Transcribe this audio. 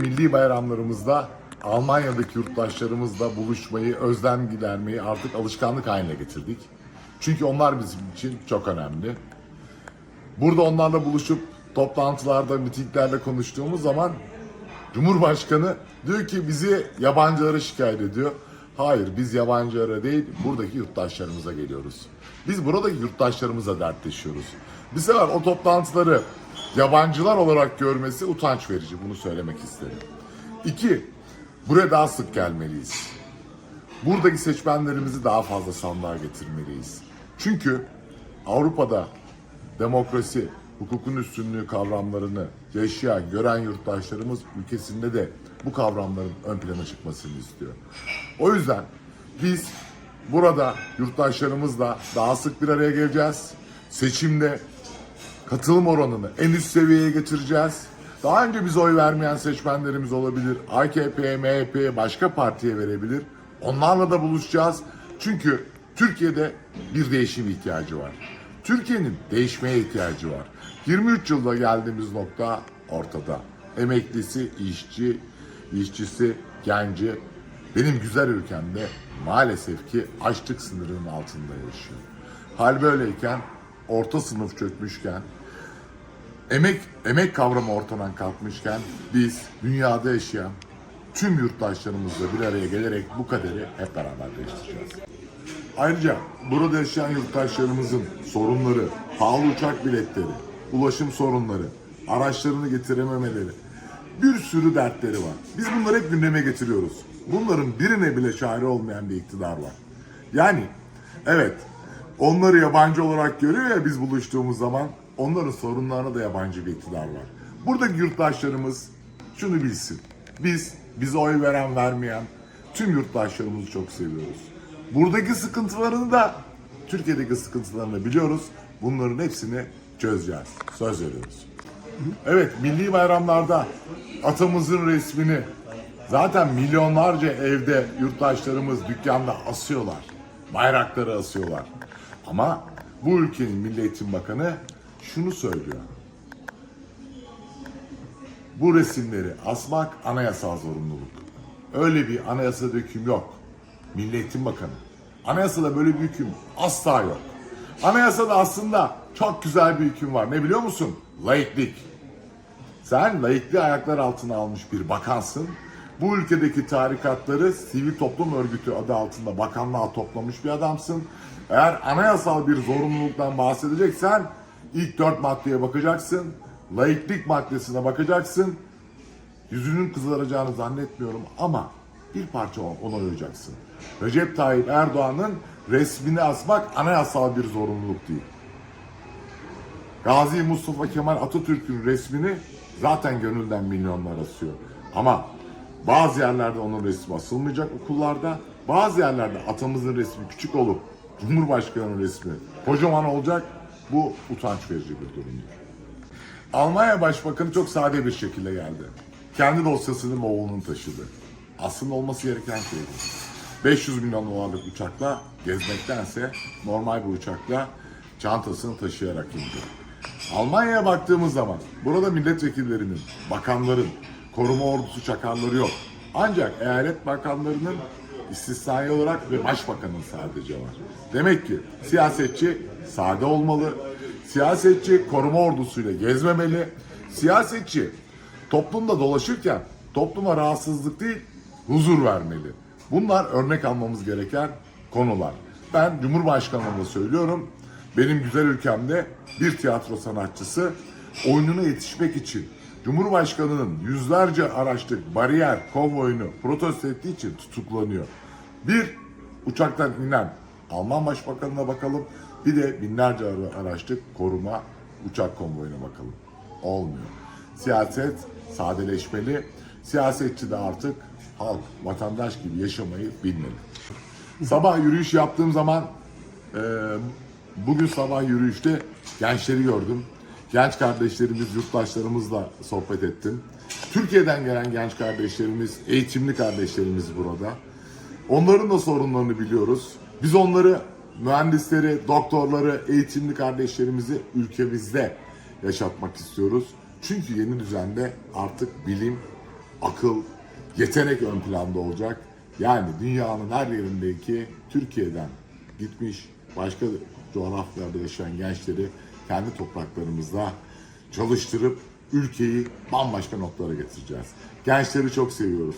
Milli bayramlarımızda Almanya'daki yurttaşlarımızla buluşmayı, özlem gidermeyi artık alışkanlık haline getirdik. Çünkü onlar bizim için çok önemli. Burada onlarla buluşup toplantılarda, mitinglerde konuştuğumuz zaman Cumhurbaşkanı diyor ki bizi yabancılara şikayet ediyor. Hayır biz yabancılara değil buradaki yurttaşlarımıza geliyoruz. Biz buradaki yurttaşlarımıza dertleşiyoruz. Bir sefer o toplantıları yabancılar olarak görmesi utanç verici bunu söylemek isterim. İki, buraya daha sık gelmeliyiz. Buradaki seçmenlerimizi daha fazla sandığa getirmeliyiz. Çünkü Avrupa'da demokrasi, hukukun üstünlüğü kavramlarını yaşayan, gören yurttaşlarımız ülkesinde de bu kavramların ön plana çıkmasını istiyor. O yüzden biz burada yurttaşlarımızla daha sık bir araya geleceğiz. Seçimde katılım oranını en üst seviyeye getireceğiz. Daha önce bize oy vermeyen seçmenlerimiz olabilir. AKP, MHP, başka partiye verebilir. Onlarla da buluşacağız. Çünkü Türkiye'de bir değişim ihtiyacı var. Türkiye'nin değişmeye ihtiyacı var. 23 yılda geldiğimiz nokta ortada. Emeklisi, işçi, işçisi, genci benim güzel ülkemde maalesef ki açlık sınırının altında yaşıyor. Hal böyleyken orta sınıf çökmüşken emek emek kavramı ortadan kalkmışken biz dünyada yaşayan tüm yurttaşlarımızla bir araya gelerek bu kaderi hep beraber değiştireceğiz. Ayrıca burada yaşayan yurttaşlarımızın sorunları, pahalı uçak biletleri, ulaşım sorunları, araçlarını getirememeleri, bir sürü dertleri var. Biz bunları hep gündeme getiriyoruz. Bunların birine bile çare olmayan bir iktidar var. Yani evet onları yabancı olarak görüyor ya biz buluştuğumuz zaman onların sorunlarına da yabancı bir iktidar var. Buradaki yurttaşlarımız şunu bilsin. Biz bize oy veren vermeyen tüm yurttaşlarımızı çok seviyoruz. Buradaki sıkıntılarını da Türkiye'deki sıkıntılarını biliyoruz. Bunların hepsini çözeceğiz. Söz veriyoruz. Evet, milli bayramlarda atamızın resmini zaten milyonlarca evde yurttaşlarımız dükkanda asıyorlar. Bayrakları asıyorlar. Ama bu ülkenin Milli Eğitim Bakanı şunu söylüyor. Bu resimleri asmak anayasal zorunluluk. Öyle bir anayasa hüküm yok. Milli Eğitim Bakanı. Anayasada böyle bir hüküm asla yok. Anayasada aslında çok güzel bir hüküm var. Ne biliyor musun? Laiklik. Sen laikliği ayaklar altına almış bir bakansın. Bu ülkedeki tarikatları sivil toplum örgütü adı altında bakanlığa toplamış bir adamsın. Eğer anayasal bir zorunluluktan bahsedeceksen ilk dört maddeye bakacaksın. Laiklik maddesine bakacaksın. Yüzünün kızaracağını zannetmiyorum ama bir parça ona uyacaksın. Recep Tayyip Erdoğan'ın resmini asmak anayasal bir zorunluluk değil. Gazi Mustafa Kemal Atatürk'ün resmini zaten gönülden milyonlar asıyor. Ama bazı yerlerde onun resmi asılmayacak okullarda. Bazı yerlerde atamızın resmi küçük olup Cumhurbaşkanı'nın resmi kocaman olacak. Bu utanç verici bir durumdur. Almanya Başbakanı çok sade bir şekilde geldi. Kendi dosyasını Moğol'un taşıdı. Aslında olması gereken şey bu. 500 milyon dolarlık uçakla gezmektense normal bir uçakla çantasını taşıyarak indi. Almanya'ya baktığımız zaman burada milletvekillerinin, bakanların, koruma ordusu çakarları yok. Ancak eyalet bakanlarının istisnai olarak ve başbakanın sadece var. Demek ki siyasetçi sade olmalı, siyasetçi koruma ordusuyla gezmemeli, siyasetçi toplumda dolaşırken topluma rahatsızlık değil huzur vermeli. Bunlar örnek almamız gereken konular. Ben Cumhurbaşkanı'na söylüyorum. Benim güzel ülkemde bir tiyatro sanatçısı oyununa yetişmek için Cumhurbaşkanı'nın yüzlerce araçlık bariyer konvoyunu protesto ettiği için tutuklanıyor. Bir uçaktan inen Alman Başbakanı'na bakalım. Bir de binlerce araçlık koruma uçak konvoyuna bakalım. Olmuyor. Siyaset sadeleşmeli. Siyasetçi de artık halk, vatandaş gibi yaşamayı bilmeli. Sabah yürüyüş yaptığım zaman e, bugün sabah yürüyüşte gençleri gördüm. Genç kardeşlerimiz, yurttaşlarımızla sohbet ettim. Türkiye'den gelen genç kardeşlerimiz, eğitimli kardeşlerimiz burada. Onların da sorunlarını biliyoruz. Biz onları, mühendisleri, doktorları, eğitimli kardeşlerimizi ülkemizde yaşatmak istiyoruz. Çünkü yeni düzende artık bilim akıl, yetenek ön planda olacak. Yani dünyanın her yerindeki Türkiye'den gitmiş başka coğrafyalarda yaşayan gençleri kendi topraklarımızda çalıştırıp ülkeyi bambaşka noktalara getireceğiz. Gençleri çok seviyoruz.